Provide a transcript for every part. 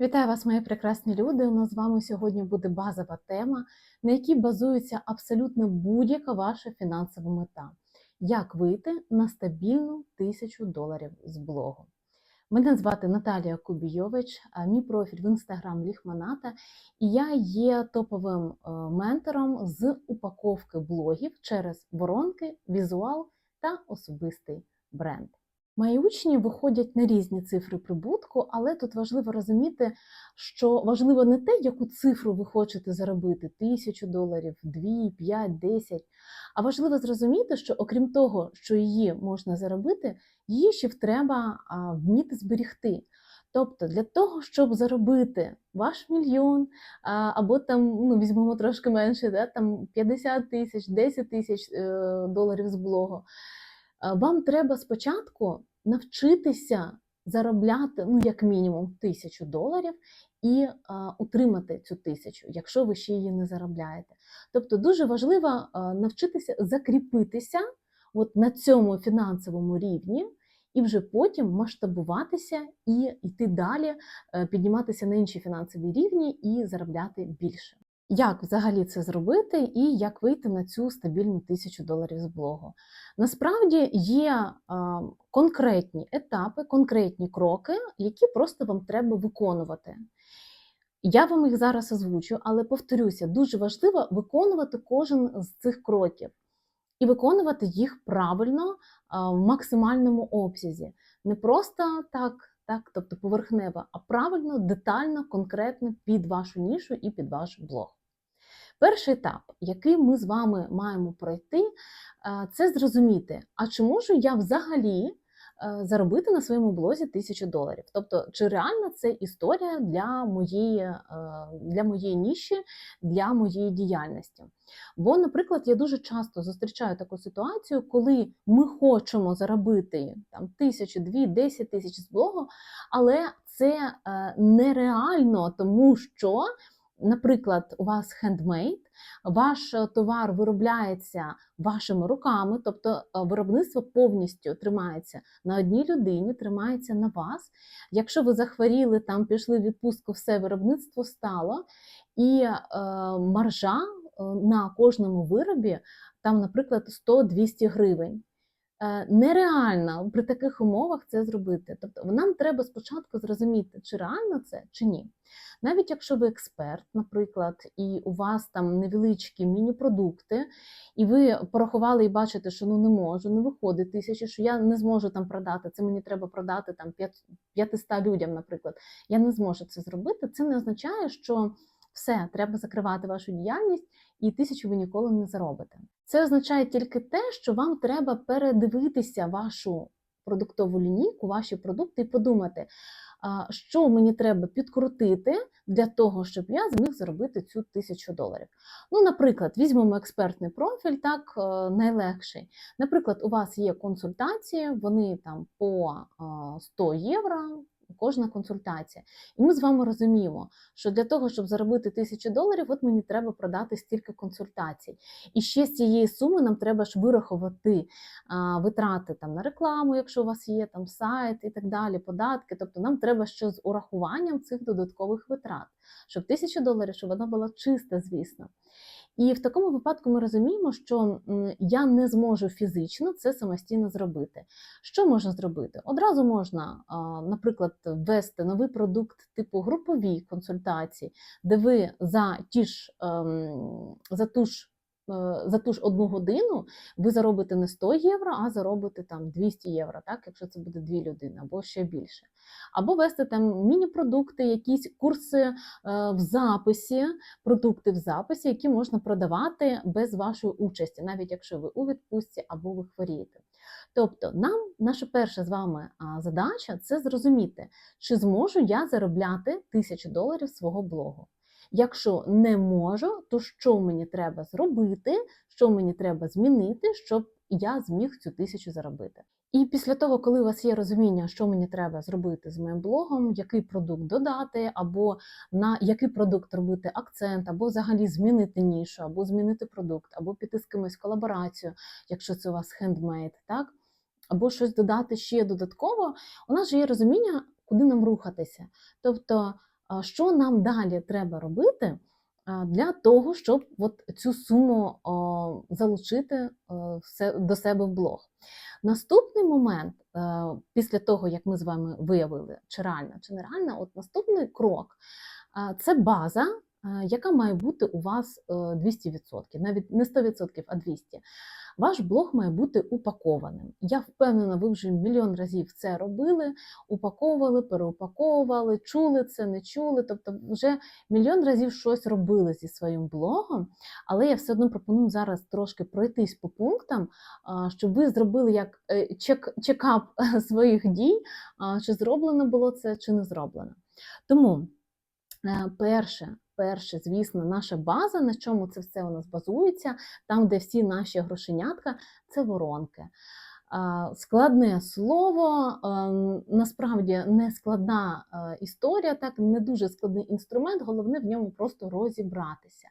Вітаю вас, мої прекрасні люди. У нас з вами сьогодні буде базова тема, на якій базується абсолютно будь-яка ваша фінансова мета. Як вийти на стабільну тисячу доларів з блогу? Мене звати Наталія Кубійович, мій профіль в інстаграм Ліхманата, і я є топовим е, ментором з упаковки блогів через воронки, візуал та особистий бренд. Мої учні виходять на різні цифри прибутку, але тут важливо розуміти, що важливо не те, яку цифру ви хочете заробити тисячу доларів, дві, п'ять, десять. А важливо зрозуміти, що окрім того, що її можна заробити, її ще треба вміти зберігти. Тобто для того, щоб заробити ваш мільйон, або там ну, візьмемо трошки менше, да, там 50 тисяч, 10 тисяч е, доларів з блогу, вам треба спочатку навчитися заробляти ну, як мінімум тисячу доларів і а, утримати цю тисячу, якщо ви ще її не заробляєте. Тобто дуже важливо а, навчитися закріпитися от на цьому фінансовому рівні. І вже потім масштабуватися і йти далі, е, підніматися на інші фінансові рівні і заробляти більше. Як взагалі це зробити, і як вийти на цю стабільну тисячу доларів з блогу? Насправді є конкретні етапи, конкретні кроки, які просто вам треба виконувати. Я вам їх зараз озвучу, але повторюся, дуже важливо виконувати кожен з цих кроків і виконувати їх правильно в максимальному обсязі. Не просто так, так, тобто поверхнево, а правильно, детально, конкретно під вашу нішу і під ваш блог. Перший етап, який ми з вами маємо пройти, це зрозуміти, а чи можу я взагалі заробити на своєму блозі тисячу доларів? Тобто, чи реальна це історія для моєї, для моєї ніші, для моєї діяльності? Бо, наприклад, я дуже часто зустрічаю таку ситуацію, коли ми хочемо заробити там тисячу, дві, десять тисяч з блогу, але це нереально, тому що. Наприклад, у вас хендмейд, ваш товар виробляється вашими руками, тобто виробництво повністю тримається на одній людині, тримається на вас. Якщо ви захворіли, там пішли в відпустку, все виробництво стало, і е, маржа на кожному виробі, там, наприклад, 100-200 гривень. Нереально при таких умовах це зробити. Тобто нам треба спочатку зрозуміти, чи реально це, чи ні. Навіть якщо ви експерт, наприклад, і у вас там невеличкі міні-продукти, і ви порахували і бачите, що ну не можу, не виходить тисячі, що я не зможу там продати, це мені треба продати там 500 людям, наприклад. Я не зможу це зробити. Це не означає, що все, треба закривати вашу діяльність і тисячу ви ніколи не заробите. Це означає тільки те, що вам треба передивитися вашу продуктову лінійку, ваші продукти і подумати, що мені треба підкрутити для того, щоб я зміг заробити цю тисячу доларів. Ну, наприклад, візьмемо експертний профіль, так е, найлегший. Наприклад, у вас є консультації, вони там по 100 євро кожна консультація. І ми з вами розуміємо, що для того, щоб заробити тисячу доларів, от мені треба продати стільки консультацій. І ще з цієї суми нам треба ж вирахувати а, витрати там на рекламу, якщо у вас є там сайт і так далі, податки. Тобто нам треба ще з урахуванням цих додаткових витрат, щоб тисяча доларів, щоб вона була чиста, звісно. І в такому випадку ми розуміємо, що я не зможу фізично це самостійно зробити. Що можна зробити? Одразу можна, наприклад, ввести новий продукт типу групові консультації, де ви за ті ж ем, за ту ж за ту ж одну годину ви заробите не 100 євро, а заробите там 200 євро, так, якщо це буде дві людини або ще більше. Або вести там міні-продукти, якісь курси е, в записі, продукти в записі, які можна продавати без вашої участі, навіть якщо ви у відпустці або ви хворієте. Тобто, нам наша перша з вами задача це зрозуміти, чи зможу я заробляти тисячу доларів свого блогу. Якщо не можу, то що мені треба зробити, що мені треба змінити, щоб я зміг цю тисячу заробити? І після того, коли у вас є розуміння, що мені треба зробити з моїм блогом, який продукт додати, або на який продукт робити акцент, або взагалі змінити нішу, або змінити продукт, або піти з кимось колаборацію, якщо це у вас хендмейд, так? Або щось додати ще додатково, у нас же є розуміння, куди нам рухатися. Тобто Що нам далі треба робити для того, щоб от цю суму залучити до себе в блог? Наступний момент, е, після того, як ми з вами виявили, чи реальна, чи нереальна, от наступний крок це база, яка має бути у вас е, 200%, навіть не 100%, а 200%. Ваш блог має бути упакованим. Я впевнена, ви вже мільйон разів це робили, упаковували, переупаковували, чули це, не чули. Тобто, вже мільйон разів щось робили зі своїм блогом, але я все одно пропоную зараз трошки пройтись по пунктам, щоб ви зробили як е, чек, чекап своїх дій, чи зроблено було це, чи не зроблено. Тому е, перше, перше, звісно, наша база, на чому це все у нас базується, там, де всі наші грошенятка, це воронки. Складне слово, насправді не складна історія, так не дуже складний інструмент, головне в ньому просто розібратися.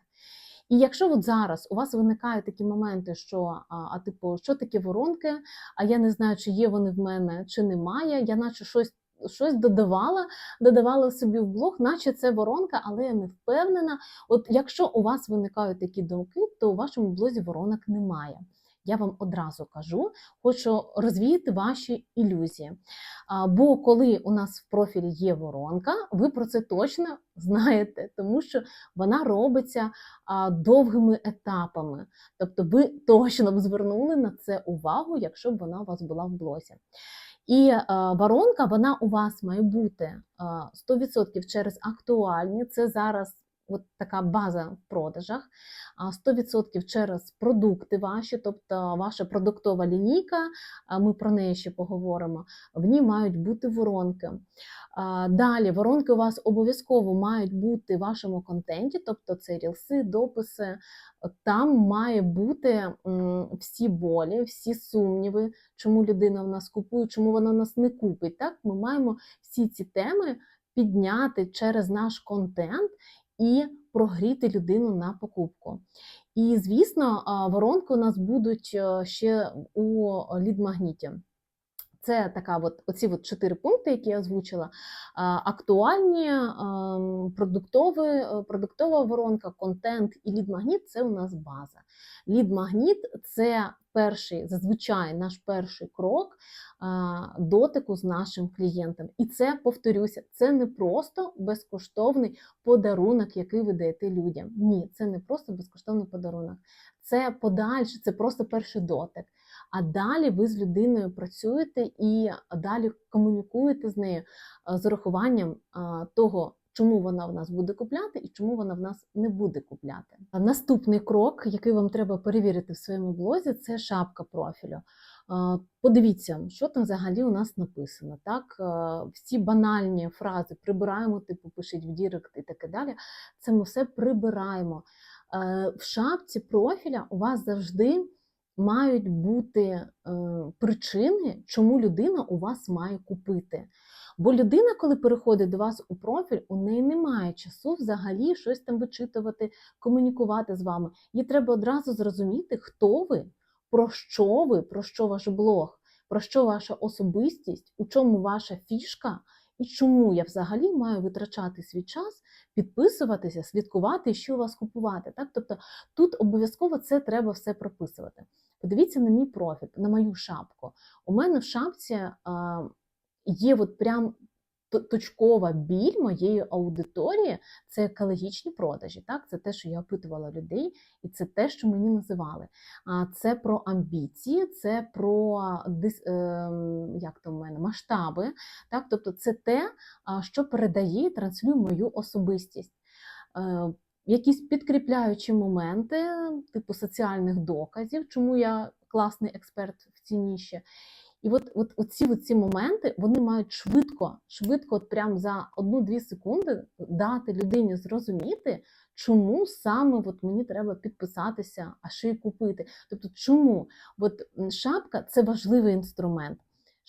І якщо от зараз у вас виникають такі моменти, що а, а типу, що таке воронки, а я не знаю, чи є вони в мене, чи немає, я наче щось. Щось додавала, додавала собі в блог, наче це воронка, але я не впевнена. От якщо у вас виникають такі думки, то у вашому блозі воронок немає. Я вам одразу кажу, хочу розвіяти ваші ілюзії. Бо коли у нас в профілі є воронка, ви про це точно знаєте, тому що вона робиться довгими етапами. Тобто ви точно б звернули на це увагу, якщо б вона у вас була в блозі. І е, воронка вона у вас має бути е, 100% через актуальні. Це зараз от така база в продажах, 100% через продукти ваші, тобто ваша продуктова лінійка, ми про неї ще поговоримо. В ній мають бути воронки. Далі воронки у вас обов'язково мають бути в вашому контенті, тобто це рілси, дописи. Там має бути всі болі, всі сумніви, чому людина в нас купує, чому вона нас не купить. Так, ми маємо всі ці теми підняти через наш контент і прогріти людину на покупку. І, звісно, воронки у нас будуть е, ще у лід-магніті. Це така от, оці от чотири пункти, які я озвучила. Актуальні, продуктові, продуктова воронка, контент і лід-магніт це у нас база. Лід-магніт це перший, зазвичай наш перший крок дотику з нашим клієнтом. І це, повторюся, це не просто безкоштовний подарунок, який ви даєте людям. Ні, це не просто безкоштовний подарунок. Це подальше, це просто перший дотик. А далі ви з людиною працюєте і далі комунікуєте з нею з урахуванням того, чому вона в нас буде купляти і чому вона в нас не буде купляти. Наступний крок, який вам треба перевірити в своєму блозі, це шапка профілю. Подивіться, що там взагалі у нас написано. Так, всі банальні фрази прибираємо, типу пишіть в Дірект і таке далі. Це ми все прибираємо. Е, В шапці профіля у вас завжди мають бути е, причини, чому людина у вас має купити. Бо людина, коли переходить до вас у профіль, у неї немає часу взагалі щось там вичитувати, комунікувати з вами. Їй треба одразу зрозуміти, хто ви, про що ви, про що ваш блог, про що ваша особистість, у чому ваша фішка, і чому я взагалі маю витрачати свій час, підписуватися, слідкувати, що у вас купувати. Так? Тобто тут обов'язково це треба все прописувати. Подивіться на мій профіль, на мою шапку. У мене в шапці є от прям точкова біль моєї аудиторії це екологічні продажі. Так? Це те, що я опитувала людей, і це те, що мені називали. Це про амбіції, це про е, як то в мене, масштаби. Так? Тобто це те, що передає і транслює мою особистість. Якісь підкріпляючі моменти, типу соціальних доказів, чому я класний експерт в цій ніші. І от, от оці, оці моменти вони мають швидко, швидко, от прям за одну-дві секунди дати людині зрозуміти, чому саме от мені треба підписатися, а ще й купити. Тобто, чому от шапка це важливий інструмент.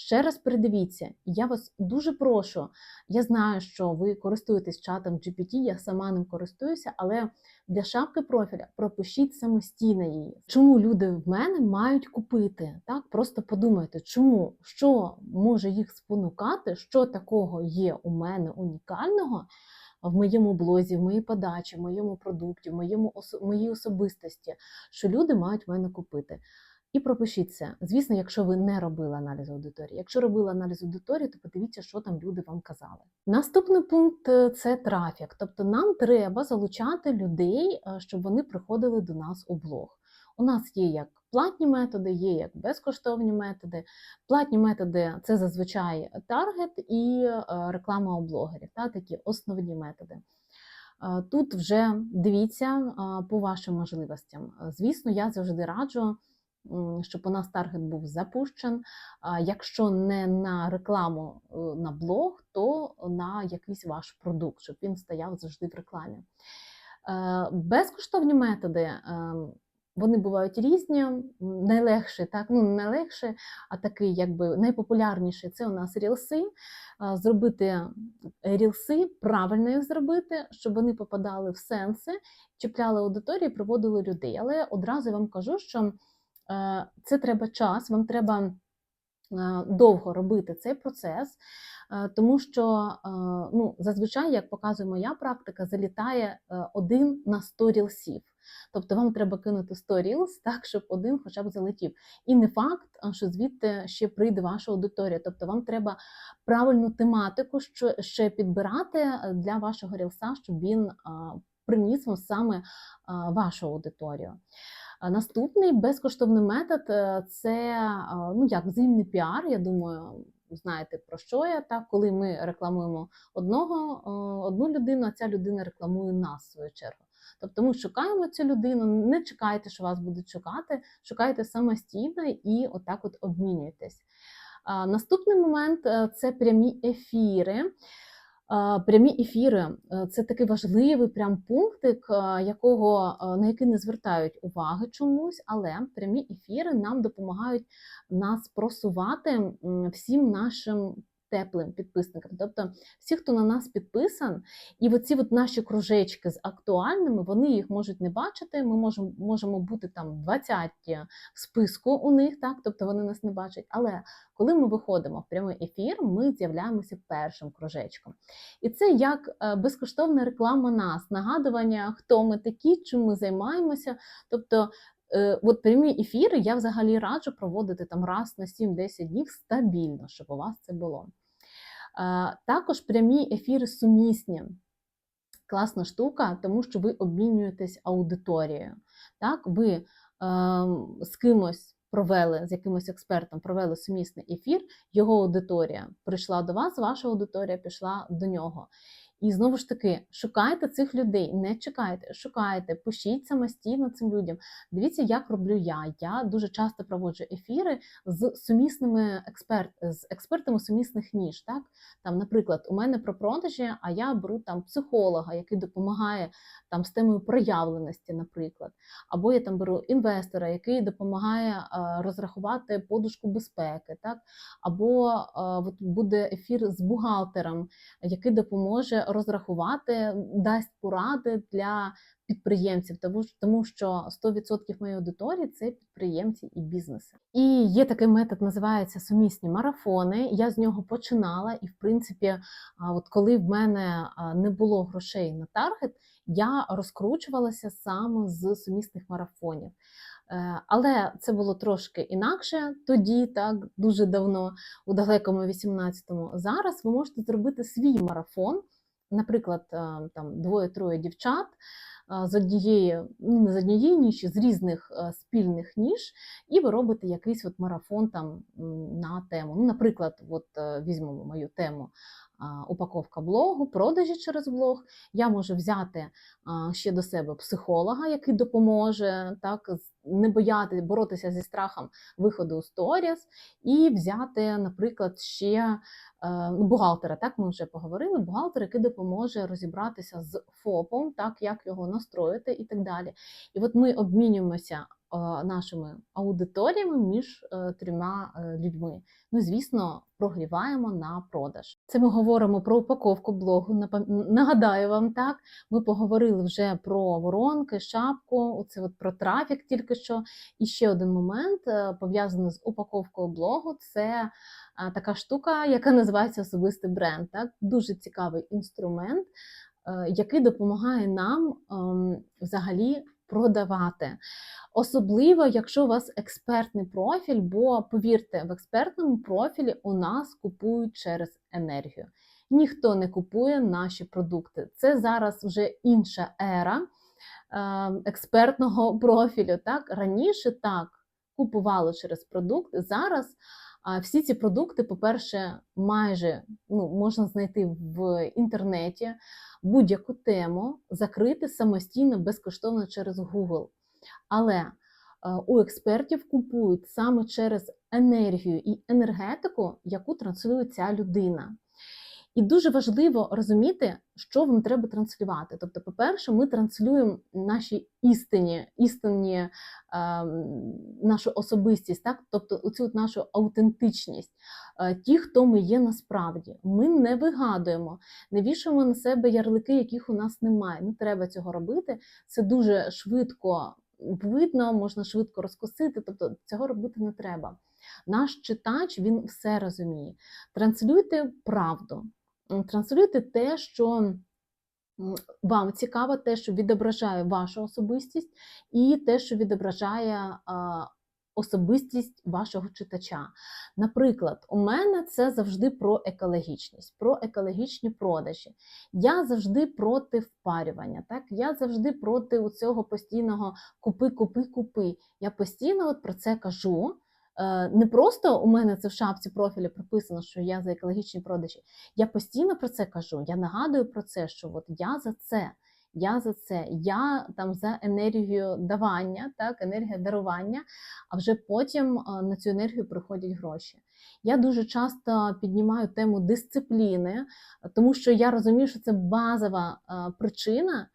Ще раз передивіться, я вас дуже прошу. Я знаю, що ви користуєтесь чатом GPT, я сама ним користуюся, але для шапки профіля пропишіть самостійно її. Чому люди в мене мають купити? Так, просто подумайте, чому що може їх спонукати, що такого є у мене унікального, в моєму блозі, в моїй подачі, в моєму продукті, в моєму моїй особистості, що люди мають мене купити. І пропишіть це. Звісно, якщо ви не робили аналіз аудиторії. Якщо робили аналіз аудиторії, то подивіться, що там люди вам казали. Наступний пункт е, це трафік. Тобто нам треба залучати людей, е, щоб вони приходили до нас у блог. У нас є як платні методи, є як безкоштовні методи. Платні методи це зазвичай таргет і е, реклама у блогерів, та такі основні методи. Тут вже дивіться по вашим можливостям. Звісно, я завжди раджу, щоб у нас таргет був запущен. Якщо не на рекламу е, на блог, то на якийсь ваш продукт, щоб він стояв завжди в рекламі. Е, Безкоштовні методи. е, Вони бувають різні, М, найлегший, так ну не найлегший, а такий, якби найпопулярніший це у нас рілси. Зробити рілси, правильно їх зробити, щоб вони попадали в сенси, чіпляли аудиторію, приводили людей. Але одразу я вам кажу, що це треба час, вам треба е, довго робити цей процес, е, тому що е, ну, зазвичай, як показує моя практика, залітає е, один на 100 рілсів. Тобто вам треба кинути 100 рілс, так, щоб один хоча б залетів. І не факт, що звідти ще прийде ваша аудиторія. Тобто вам треба правильну тематику ще підбирати е, для вашого рілса, щоб він приніс вам саме вашу аудиторію. Наступний безкоштовний метод е, це ну як взаємний піар. Я думаю, знаєте про що я так, коли ми рекламуємо одного е, одну людину, а ця людина рекламує нас в свою чергу. Тобто ми шукаємо цю людину, не чекайте, що вас будуть шукати, шукайте самостійно і отак от обмінюйтесь. Наступний момент е, це прямі ефіри. Прямі ефіри е, це такий важливий прям пунктик, е, якого, е, на який не звертають уваги чомусь, але прямі ефіри нам допомагають нас просувати всім нашим теплим підписникам. Тобто всі, хто на нас підписан, і оці от наші кружечки з актуальними, вони їх можуть не бачити. Ми можемо, можемо бути там 20 в списку у них, так, тобто вони нас не бачать. Але коли ми виходимо в прямий ефір, ми з'являємося першим кружечком. І це як е, безкоштовна реклама нас, нагадування, хто ми такі, чим ми займаємося. Тобто, е, от прямі ефіри я взагалі раджу проводити там раз на 7-10 днів стабільно, щоб у вас це було. Також прямі ефіри сумісні. Класна штука, тому що ви обмінюєтесь аудиторією. Так, ви е, з кимось провели, з якимось експертом провели сумісний ефір, його аудиторія прийшла до вас, ваша аудиторія пішла до нього. І знову ж таки, шукайте цих людей, не чекайте, шукайте, пишіть самостійно цим людям. Дивіться, як роблю я. Я дуже часто проводжу ефіри з сумісними експерт, з експертами сумісних ніж. Так? Там, наприклад, у мене про продажі, а я беру там психолога, який допомагає там з темою проявленості, наприклад. Або я там беру інвестора, який допомагає е, розрахувати подушку безпеки, так? або е, от буде ефір з бухгалтером, який допоможе розрахувати, дасть поради для підприємців, тому, що- тому що 100% моєї аудиторії це підприємці і бізнеси. І є такий метод, називається сумісні марафони. Я з нього починала, і в принципі, от коли в мене не було грошей на таргет, я розкручувалася саме з сумісних марафонів. Е, Але це було трошки інакше тоді, так дуже давно, у далекому 18-му. Зараз ви можете зробити свій марафон, наприклад, е, там двоє-троє дівчат е, з однієї, ну не з однієї ніші, з різних е, спільних ніж, і ви робите якийсь от марафон там на тему. Ну, наприклад, от е, візьмемо мою тему. Упаковка блогу, продажі через блог. Я можу взяти ще до себе психолога, який допоможе так не бояти боротися зі страхом виходу у сторіс, і взяти, наприклад, ще е, ну, бухгалтера. Так ми вже поговорили. Бухгалтер, який допоможе розібратися з ФОПом, так як його настроїти і так далі. І от ми обмінюємося е, нашими аудиторіями між е, трьома людьми. Ну, звісно, прогріваємо на продаж. Це ми говоримо про упаковку блогу. Нагадаю вам так. Ми поговорили вже про воронки, шапку, оце от про трафік тільки що. І ще один момент е, пов'язаний з упаковкою блогу. Це е, така штука, яка називається особистий бренд. Так? Дуже цікавий інструмент. е, який допомагає нам ем, взагалі продавати. Особливо, якщо у вас експертний профіль, бо повірте, в експертному профілі у нас купують через енергію. Ніхто не купує наші продукти. Це зараз вже інша ера е, експертного профілю. Так раніше так купували через продукт. Зараз всі ці продукти, по-перше, майже ну, можна знайти в інтернеті будь-яку тему, закрити самостійно безкоштовно через Google. Але е, у експертів купують саме через енергію і енергетику, яку транслює ця людина. І дуже важливо розуміти, що вам треба транслювати. Тобто, по-перше, ми транслюємо наші істинні, істинні е, нашу особистість, так? тобто оцю нашу аутентичність, е, ті, хто ми є насправді. Ми не вигадуємо, не вішаємо на себе ярлики, яких у нас немає. Не треба цього робити. Це дуже швидко видно, можна швидко розкосити, тобто цього робити не треба. Наш читач він все розуміє. Транслюйте правду, транслюйте те, що вам цікаво, те, що відображає вашу особистість, і те, що відображає особистість вашого читача. Наприклад, у мене це завжди про екологічність, про екологічні продажі. Я завжди проти впарювання. Так? Я завжди проти цього постійного купи, купи, купи. Я постійно от про це кажу. Е, не просто у мене це в шапці профілі прописано, що я за екологічні продажі. Я постійно про це кажу. Я нагадую про це, що от я за це. Я за це, я там за енергію давання, так, енергія дарування, а вже потім е, на цю енергію приходять гроші. Я дуже часто піднімаю тему дисципліни, тому що я розумію, що це базова е, причина,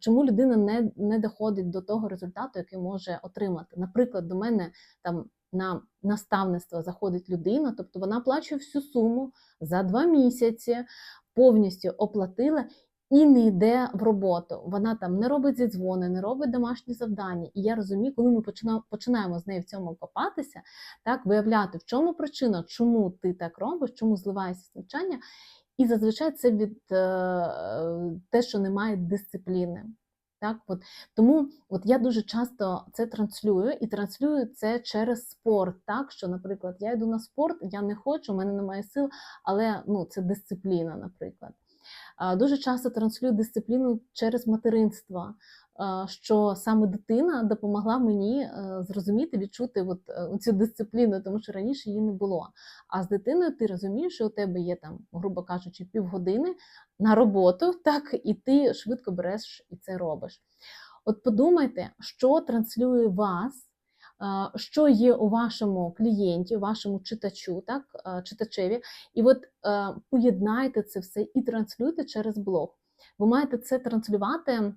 чому людина не не доходить до того результату, який може отримати. Наприклад, до мене там на наставництво заходить людина, тобто вона плачує всю суму за два місяці, повністю оплатила і не йде в роботу. Вона там не робить зідзвони, не робить домашні завдання. І я розумію, коли ми починаємо з нею в цьому копатися, так виявляти, в чому причина, чому ти так робиш, чому зливаєшся навчання. І зазвичай це від е, те, що немає дисципліни. Так, от тому от я дуже часто це транслюю і транслюю це через спорт. Так що, наприклад, я йду на спорт, я не хочу, у мене немає сил, але ну це дисципліна, наприклад. Дуже часто транслюю дисципліну через материнство, що саме дитина допомогла мені е, зрозуміти, відчути от е, цю дисципліну, тому що раніше її не було. А з дитиною ти розумієш, що у тебе є там, грубо кажучи, півгодини на роботу, так, і ти швидко береш і це робиш. От подумайте, що транслює вас що є у вашому клієнті, у вашому читачу, так, читачеві, і от поєднайте це все і транслюйте через блог. Ви маєте це транслювати.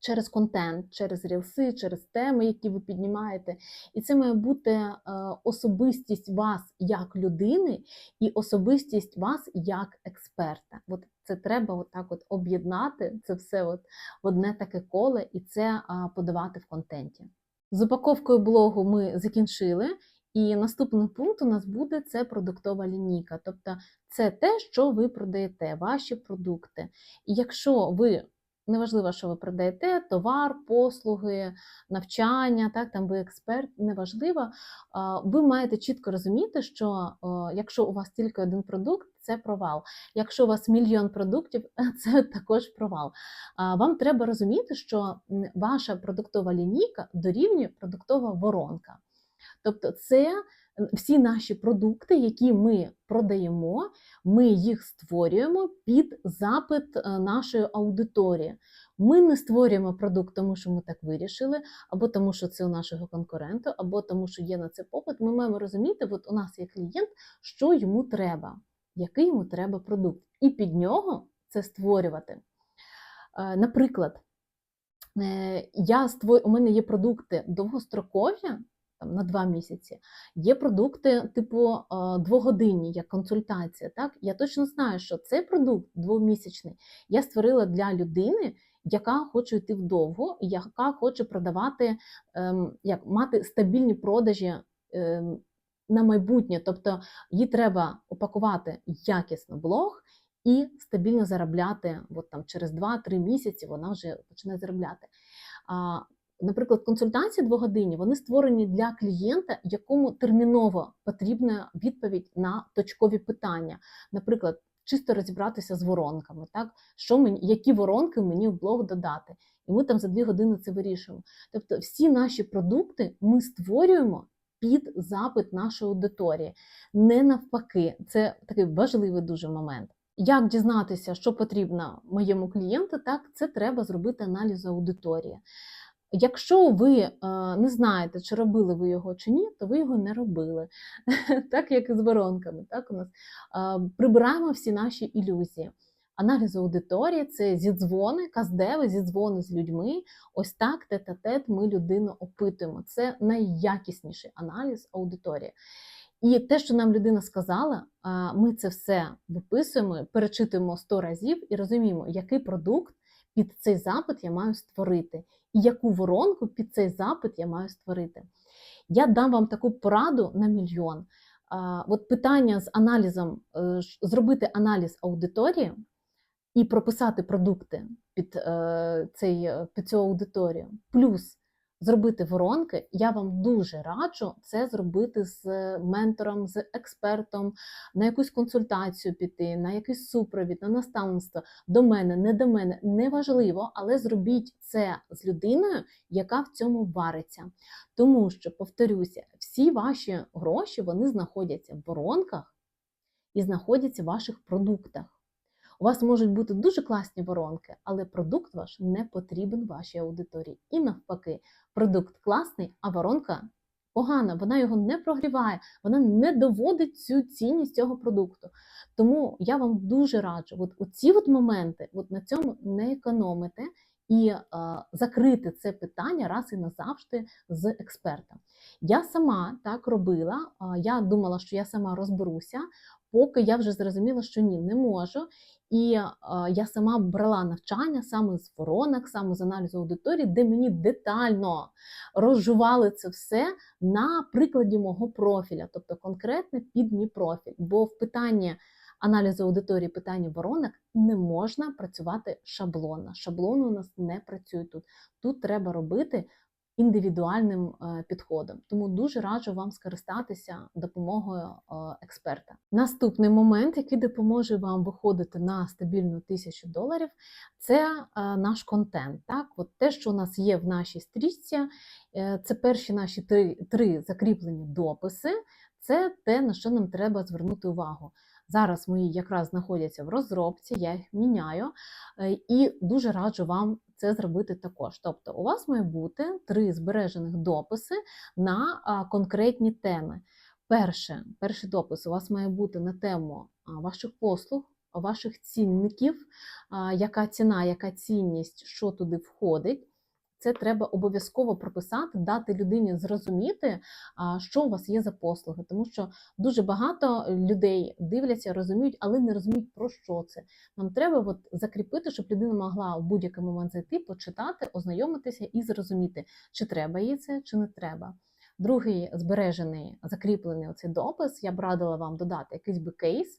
Через контент, через рілси, через теми, які ви піднімаєте. І це має бути е, особистість вас як людини і особистість вас як експерта. От Це треба от так от об'єднати це все от в одне таке коле і це подавати в контенті. З упаковкою блогу ми закінчили, і наступний пункт у нас буде це продуктова лінійка. Тобто це те, що ви продаєте, ваші продукти. І якщо ви Неважливо, що ви продаєте, товар, послуги, навчання, так, там ви експерт, неважливо. Ви маєте чітко розуміти, що якщо у вас тільки один продукт, це провал. Якщо у вас мільйон продуктів, це також провал. Вам треба розуміти, що ваша продуктова лінійка дорівнює продуктова воронка. Тобто, це всі наші продукти, які ми продаємо, ми їх створюємо під запит е, нашої аудиторії. Ми не створюємо продукт, тому що ми так вирішили, або тому, що це у нашого конкурента, або тому, що є на це попит. Ми маємо розуміти, от у нас є клієнт, що йому треба, який йому треба продукт, і під нього це створювати. Е, наприклад, е, я створ... у мене є продукти довгострокові, там на два місяці. Є продукти, типу двогодинні, як консультація. Так? Я точно знаю, що цей продукт двомісячний я створила для людини, яка хоче йти вдовго, яка хоче продавати, ем, як мати стабільні продажі. Ем, на майбутнє, тобто їй треба опакувати якісно блог і стабільно заробляти. От там через 2-3 місяці вона вже почне заробляти. Наприклад, консультації двогодинні вони створені для клієнта, якому терміново потрібна відповідь на точкові питання. Наприклад, чисто розібратися з воронками, так що мені, які воронки мені в блог додати, і ми там за дві години це вирішуємо. Тобто, всі наші продукти ми створюємо під запит нашої аудиторії, не навпаки. Це такий важливий дуже момент. Як дізнатися, що потрібно моєму клієнту, так це треба зробити аналіз аудиторії. Якщо ви е, не знаєте, чи робили ви його чи ні, то ви його не робили, так як і з воронками. Так у нас прибираємо всі наші ілюзії. Аналіз аудиторії це зідзвони, каздеви, зідзвони з людьми. Ось так тет-а-тет ми людину опитуємо. Це найякісніший аналіз аудиторії. І те, що нам людина сказала, ми це все виписуємо, перечитуємо 100 разів і розуміємо, який продукт під цей запит я маю створити, і яку воронку під цей запит я маю створити. Я дам вам таку пораду на мільйон. От питання з аналізом, е, зробити аналіз аудиторії і прописати продукти під, е, цей, е, під цю аудиторію, плюс зробити воронки, я вам дуже раджу це зробити з ментором, з експертом, на якусь консультацію піти, на якийсь супровід, на наставництво до мене, не до мене, неважливо, але зробіть це з людиною, яка в цьому вариться. Тому що, повторюся, всі ваші гроші вони знаходяться в воронках і знаходяться в ваших продуктах. У вас можуть бути дуже класні воронки, але продукт ваш не потрібен вашій аудиторії. І навпаки, продукт класний, а воронка погана, вона його не прогріває, вона не доводить цю цінність цього продукту. Тому я вам дуже раджу, от оці от моменти, от на цьому не економити і е, закрити це питання раз і назавжди з експертом. Я сама так робила. е, Я думала, що я сама розберуся, поки я вже зрозуміла, що ні, не можу. І е, я сама брала навчання саме з воронок, саме з аналізу аудиторії, де мені детально розжували це все на прикладі мого профіля, тобто конкретно під мій профіль. Бо в питанні аналізу аудиторії, питанні воронок не можна працювати шаблонно. Шаблони у нас не працюють тут. Тут треба робити індивідуальним е, підходом. Тому дуже раджу вам скористатися допомогою е, експерта. Наступний момент, який допоможе вам виходити на стабільну тисячу доларів, це е, наш контент. Так, от те, що у нас є в нашій стрічці, це перші наші три, три закріплені дописи. Це те, на що нам треба звернути увагу. Зараз мої якраз знаходяться в розробці, я їх міняю е, і дуже раджу вам це зробити також. Тобто, у вас має бути три збережених дописи на конкретні теми. Перше, перший допис у вас має бути на тему ваших послуг, ваших цінників, яка ціна, яка цінність, що туди входить. Це треба обов'язково прописати, дати людині зрозуміти, що у вас є за послуги, тому що дуже багато людей дивляться, розуміють, але не розуміють про що це. Нам треба от закріпити, щоб людина могла в будь-який момент зайти, почитати, ознайомитися і зрозуміти, чи треба їй це, чи не треба. Другий збережений, закріплений оцей допис. Я б радила вам додати якийсь би кейс.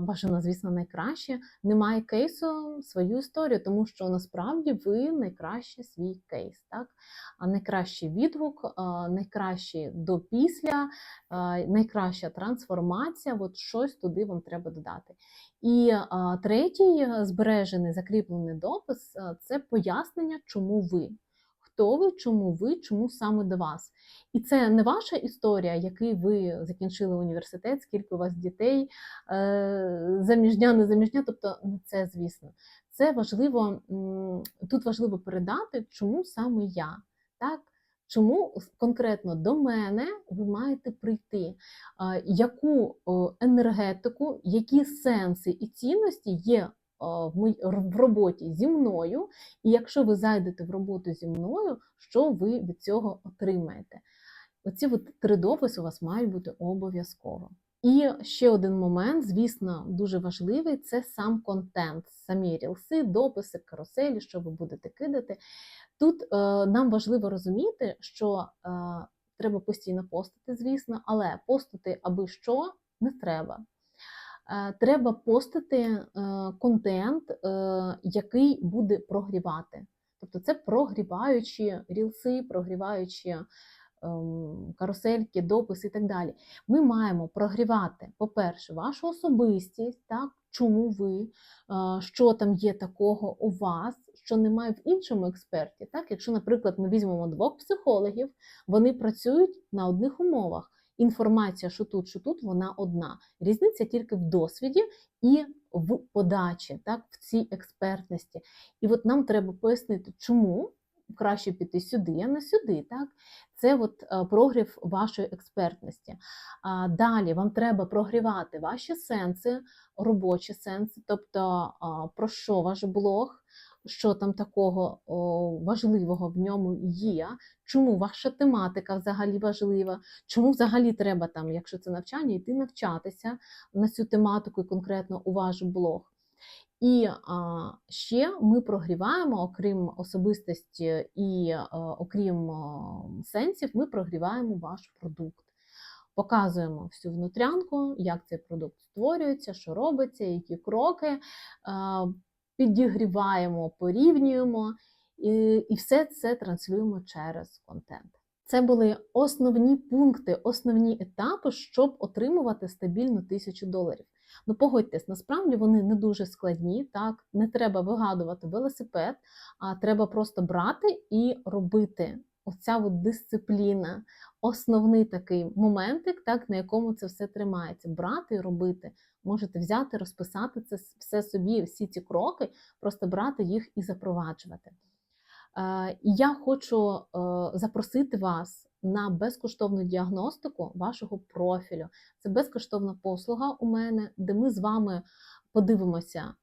Бажано, звісно, найкраще. Немає кейсу свою історію, тому що насправді ви найкраще свій кейс. Так? Найкращий відгук, найкращий до після, найкраща трансформація. От щось туди вам треба додати. І третій збережений закріплений допис це пояснення, чому ви. Хто ви, чому ви, чому саме до вас? І це не ваша історія, який ви закінчили університет, скільки у вас дітей, е, заміжня, не заміжня, тобто не це, звісно. Це важливо, тут важливо передати, чому саме я. Так? Чому конкретно до мене ви маєте прийти? Яку енергетику, які сенси і цінності є в роботі зі мною, і якщо ви зайдете в роботу зі мною, що ви від цього отримаєте? Оці от три дописи у вас мають бути обов'язково. І ще один момент, звісно, дуже важливий це сам контент, самі рілси, дописи, каруселі, що ви будете кидати. Тут е, нам важливо розуміти, що е, треба постійно постити, звісно, але постити аби що не треба. Е, Треба постити е, контент, е, який буде прогрівати. Тобто це прогріваючі рілси, прогріваючі ем, карусельки, дописи і так далі. Ми маємо прогрівати, по-перше, вашу особистість, так, чому ви, що там є такого у вас, що немає в іншому експерті. Так? Якщо, наприклад, ми візьмемо двох психологів, вони працюють на одних умовах. Інформація, що тут, що тут, вона одна. Різниця тільки в досвіді і в подачі, так, в цій експертності. І от нам треба пояснити, чому краще піти сюди, а не сюди. Так? Це от е, прогрів вашої експертності. А далі вам треба прогрівати ваші сенси, робочі сенси, тобто про що ваш блог, що там такого о, важливого в ньому є, чому ваша тематика взагалі важлива, чому взагалі треба там, якщо це навчання, йти навчатися на цю тематику і конкретно у ваш блог. І а, ще ми прогріваємо, окрім особистості і а, окрім а, сенсів, ми прогріваємо ваш продукт. Показуємо всю внутрянку, як цей продукт створюється, що робиться, які кроки, а, підігріваємо, порівнюємо і, і все це транслюємо через контент. Це були основні пункти, основні етапи, щоб отримувати стабільну тисячу доларів. Ну, погодьтесь, насправді вони не дуже складні, так не треба вигадувати велосипед, а треба просто брати і робити. Оця от дисципліна, основний такий моментик, так, на якому це все тримається. Брати і робити. Можете взяти, розписати це все собі, всі ці кроки, просто брати їх і запроваджувати. Е, І я хочу е, запросити вас на безкоштовну діагностику вашого профілю. Це безкоштовна послуга у мене, де ми з вами подивимося,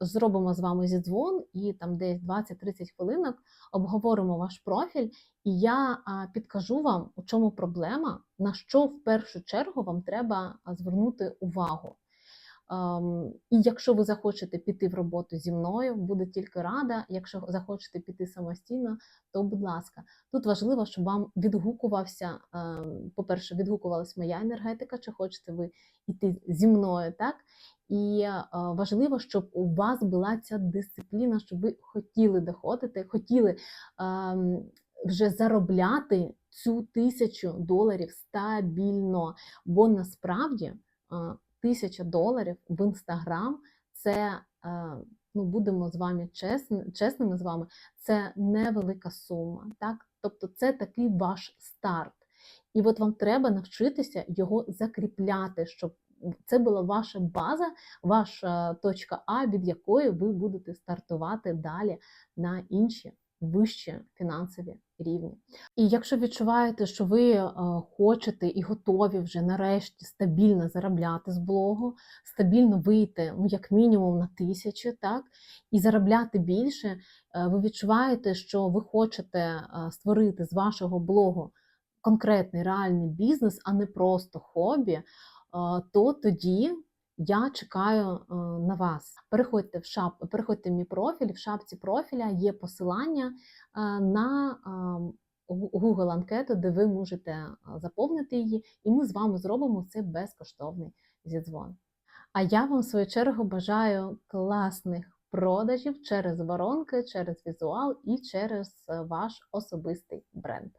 зробимо з вами зідзвон і там десь 20-30 хвилинок обговоримо ваш профіль, і я підкажу вам, у чому проблема, на що в першу чергу вам треба звернути увагу. Ем, І якщо ви захочете піти в роботу зі мною, буду тільки рада. Якщо захочете піти самостійно, то будь ласка, тут важливо, щоб вам відгукувався. ем, По-перше, відгукувалась моя енергетика, чи хочете ви йти зі мною, так? І е, важливо, щоб у вас була ця дисципліна, щоб ви хотіли доходити, хотіли ем, вже заробляти цю тисячу доларів стабільно. Бо насправді е, тисяча доларів в інстаграм це. е, Ну, будемо з вами чесні, чесними з вами, це невелика сума. Так? Тобто це такий ваш старт. І от вам треба навчитися його закріпляти, щоб це була ваша база, ваша точка А, від якої ви будете стартувати далі на інші вищі фінансові рівні. І якщо відчуваєте, що ви е, хочете і готові вже нарешті стабільно заробляти з блогу, стабільно вийти, ну як мінімум на тисячі, так, і заробляти більше, е, ви відчуваєте, що ви хочете е, створити з вашого блогу конкретний реальний бізнес, а не просто хобі, то тоді я чекаю е, на вас. Переходьте в шап, переходьте в мій профіль. В шапці профіля є посилання е, на е, Google анкету, де ви можете заповнити її, і ми з вами зробимо цей безкоштовний зідзвон. А я вам в свою чергу бажаю класних продажів через воронки, через візуал і через ваш особистий бренд.